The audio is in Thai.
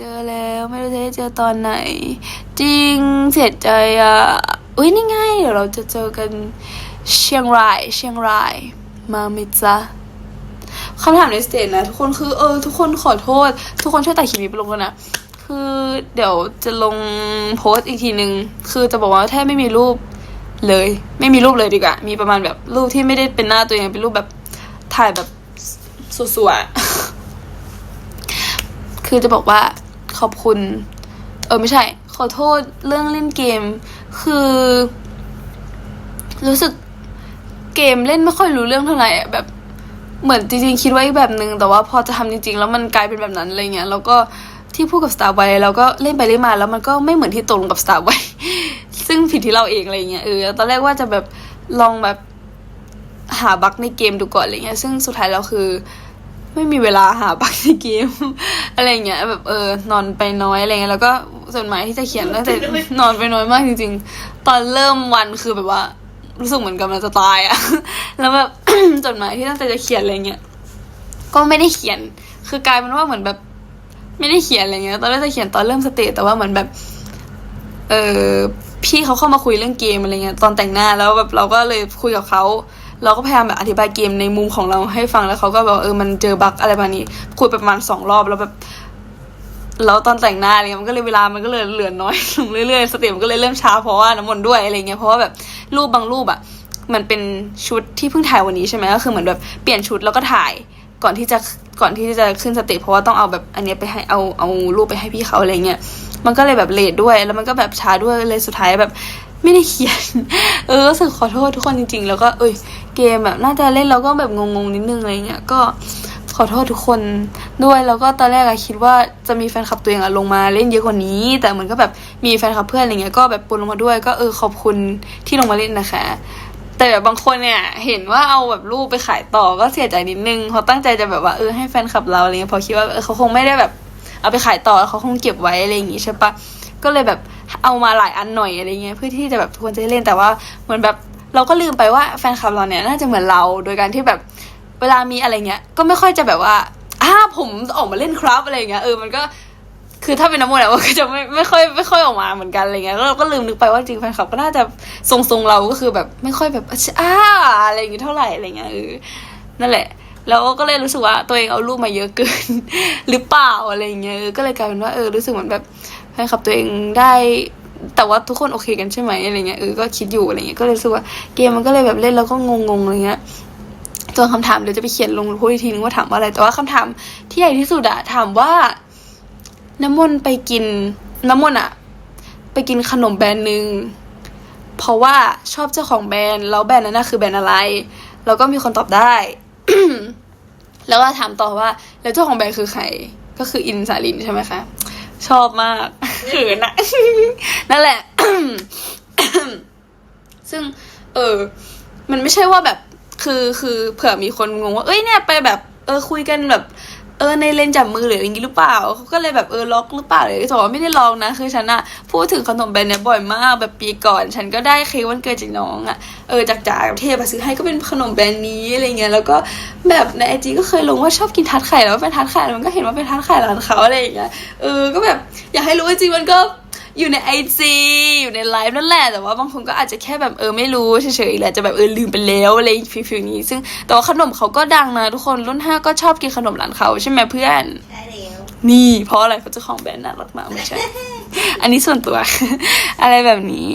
เจอแล้วไม่รู้จะได้เจอตอนไหน จริงเสียใจอะอุ้ยนี่ไงเดี๋ยวเราจะเจอกันเชียงราย เชียงราย มาไหมจ๊ะคำถามในสเตจนะ ทุกคนคือเออ ทุกคนขอโทษ ทุกคนช่วยตัดคลิปนี้ไปลงกันนะ คือเดี๋ยวจะลงโพสต์อีกทีนึง คือจะบอกว่าแทบไม่มีรูปเลย ไม่มีรูปเลยดีกว่า มีประมาณแบบรูปที่ไม่ได้เป็นหน้าตัวเองเป็นรูปแบบถ่ายแบบสวยๆคือจะบอกว่า ขอบคุณ เออไม่ใช่ ขอโทษเรื่องเล่นเกม คือ รู้สึกเกมเล่นไม่ค่อยรู้เรื่องเท่าไหร่แบบเหมือนจริงๆคิดไว้อีกแบบนึง แต่ว่าพอจะทำจริงๆ แล้วมันกลายเป็นแบบนั้นอะไรเงี้ยแล้วก็ที่พูดกับ Star w a y เราก็เล่นไปเล่นมาแล้วมันก็ไม่เหมือนที่ตกลงกับ Star w a y ซึ่งผิดที่เราเองอะไรเงี้ยเออตอนแรกว่าจะแบบลองแบบหาบั๊กในเกมดูก่อนอะไรเงี้ยซึ่งสุดท้ายแล้วคือ ไม่มีเวลาหาบั๊กในเกม อะไรเงี้ยแบบเออนอนไปน้อยอะไรเงี้ยแล้วก็ส่วนหมายที่จะเขียนตั้งแต่นอนไปน้อยมากจริง ๆ ตอนเริ่มวันคือแบบว่า รู้สึกเหมือนกำลังจะตายอะแล้วแบบจดหมายที่ตั้งใจจะเขียนอะไรเงี้ยก็ไม่ได้เขียน คือกลายเป็นว่าเหมือนแบบ ไม่ได้เขียนอะไรเงี้ย ตอนแรกจะเขียนตอนเริ่มสเตจแต่ว่าเหมือนแบบ เออพี่เขาเข้ามาคุยเรื่องเกมอะไรเงี้ยตอนแต่งหน้าแล้วแบบเราก็เลยคุยกับเขา เราก็พยายามแบบอธิบายเกมในมุมของเราให้ฟังแล้วเขาก็แบอกเออมันเจอบั๊กอะไรประมาณนี้ คุยประมาณสองรอบแล้วแบบแล้วตอนแต่งหน้าอะไรเงี้ยมันก็เลยเวลามันก็เลยเหลือน้อยลงเรื่อยๆสเต็ปมันก็เลยเริ่มช้าเพราะว่าน้ำมนต์ด้วยอะไรเงี้ยเพราะว่าแบบรูปบางรูปอะมันเป็นชุดที่เพิ่งถ่ายวันนี้ใช่ไหมก็คือเหมือนแบบเปลี่ยนชุดแล้วก็ถ่ายก่อนที่จะก่อนที่จะขึ้นสเตจเพราะว่าต้องเอาแบบอันนี้ไปให้เอาเอารูปไปให้พี่เขาอะไรเงี้ยมันก็เลยแบบเลทด้วยแล้วมันก็แบบช้าด้วยเลยสุดท้ายแบบ ไม่ได้เขียน เออรู้สึกขอโทษทุกคนจริง ๆ แล้วก็เอ้ยเกมแบบน่าจะเล่นแล้วก็แบบงงๆนิดนึงอะไรเงี้ยก็ขอโทษทุกคนด้วยแล้วก็ตอนแรกอะคิดว่าจะมีแฟนคลับตัวเองอะลงมาเล่นเยอะกว่านี้ แต่เหมือนก็แบบมีแฟนคลับเพื่อนอะไรเงี้ยก็แบบปนลงมาด้วยก็เออขอบคุณที่ลงมาเล่นนะคะ แต่แบบบางคนเนี่ยเห็นว่าเอาแบบรูปไปขายต่อก็เสียใจนิดนึงเขาตั้งใจจะแบบว่าเออให้แฟนคลับเราอะไรเงี้ยเพอคิดว่าเออเขาคงไม่ได้แบบ เอาไปขายต่อเขาคงเก็บไว้อะไรอย่างงี้ใช่ปะก็เลยแบบ เอามาหลายอันหน่อยอะไรเงี้ยเพื่อที่จะแบบทุกคนจะได้เล่นแต่ว่าเหมือนแบบเราก็ลืมไปว่าแฟนคลับเราเนี่ยน่าจะเหมือนเราโดยการที่แบบเวลามีอะไรเงี้ยก็ไม่ค่อยจะแบบว่าอ้าผมออกมาเล่นครับอะไรเงี้ยเออมันก็คือถ้าเป็นน้ำมันต์อะมันก็จะไม่ไม่ค่อยไม่ค่อยออกมาเหมือนกันอะไรเงี้ยแล้วเราก็ลืมนึกไปว่าจริงแฟนคลับก็น่าจะทรงๆเราก็คือแบบไม่ค่อยแบบอ้าอะไรอย่างงี้เท่าไหร่อะไรเงี้ยเออนั่นแหละแล้วก็เลยรู้สึกว่าตัวเองเอารูปมาเยอะเกิน หรือเปล่าอะไรเงี้ยก็เลยกลายเป็นว่าเออรู้สึกเหมือนแบบ แฟนคลับตัวเองได้แต่ว่าทุกคนโอเคกันใช่ไหมอะไรเงี้ยเออก็คิดอยู่อะไรเงี้ยก็เลยรู้สึกว่าเกมมันก็เลยแบบเล่นแล้วก็งงๆอะไรเงี้ยตัวคำถามเดี๋ยวจะไปเขียนลงพูดอีกทีนึงว่าถามว่าอะไรแต่ว่าคำถามที่ใหญ่ที่สุดอะถามว่า น้ำมนต์ไปกิน น้ำมนต์อะไปกินขนมแบรนด์หนึ่งเพราะว่าชอบเจ้าของแบรนด์แล้วแบรนด์นั้นน่ะคือแบรนด์อะไร แล้วก็มีคนตอบได้ แล้วก็ถามต่อว่า แล้วเจ้าของแบรนด์คือใคร ก็คืออินสาลินใช่ไหมคะ ชอบมาก เขินอะนั่นแหละ ซึ่ง เออ มันไม่ใช่ว่าแบบ คือคือเผื่อมีคนงงว่า เอ้ยเนี่ยไปแบบ เออคุยกันแบบ เออในเลนจับมือหรืออย่างงี้หรือเปล่าเขาก็เลยแบบเออล็อกหรือเปล่าเลยแต่ว่าไม่ได้ลองนะ คือฉันอะพูดถึงขนมแบรนด์เนี่ยบ่อยมากแบบปีก่อน ฉันก็ได้เค้กวันเกิดจากน้องอะเออจากจ่ากับเทพซื้อให้ก็เป็นขนมแบรนด์นี้อะไรเงี้ยแล้วก็แบบในไอจีก็เคยลงว่าชอบกินทัดไข่แล้วเป็นทัดไข่แล้วมันก็เห็นว่าเป็นทัดไข่ร้านเขาอะไรอย่างเงี้ยเออก็แบบอยากให้รู้จริงมันก็ อยู่ในไอจีอยู่ในไลฟ์นั่นแหละ แต่ว่าบางคนก็อาจจะแค่แบบเออไม่รู้เฉยๆแหละจะแบบเออลืมไปแล้วอะไรฟิลๆนี้ ซึ่งแต่ว่าขนมเขาก็ดังนะทุกคนรุ่นห้าก็ชอบกินขนมร้านเขาใช่ไหมเพื่อนใช่แล้วนี่เพราะอะไรเขาเจ้าของแบรนด์น่ารักมากไม่ใช่ อันนี้ส่วนตัว อะไรแบบนี้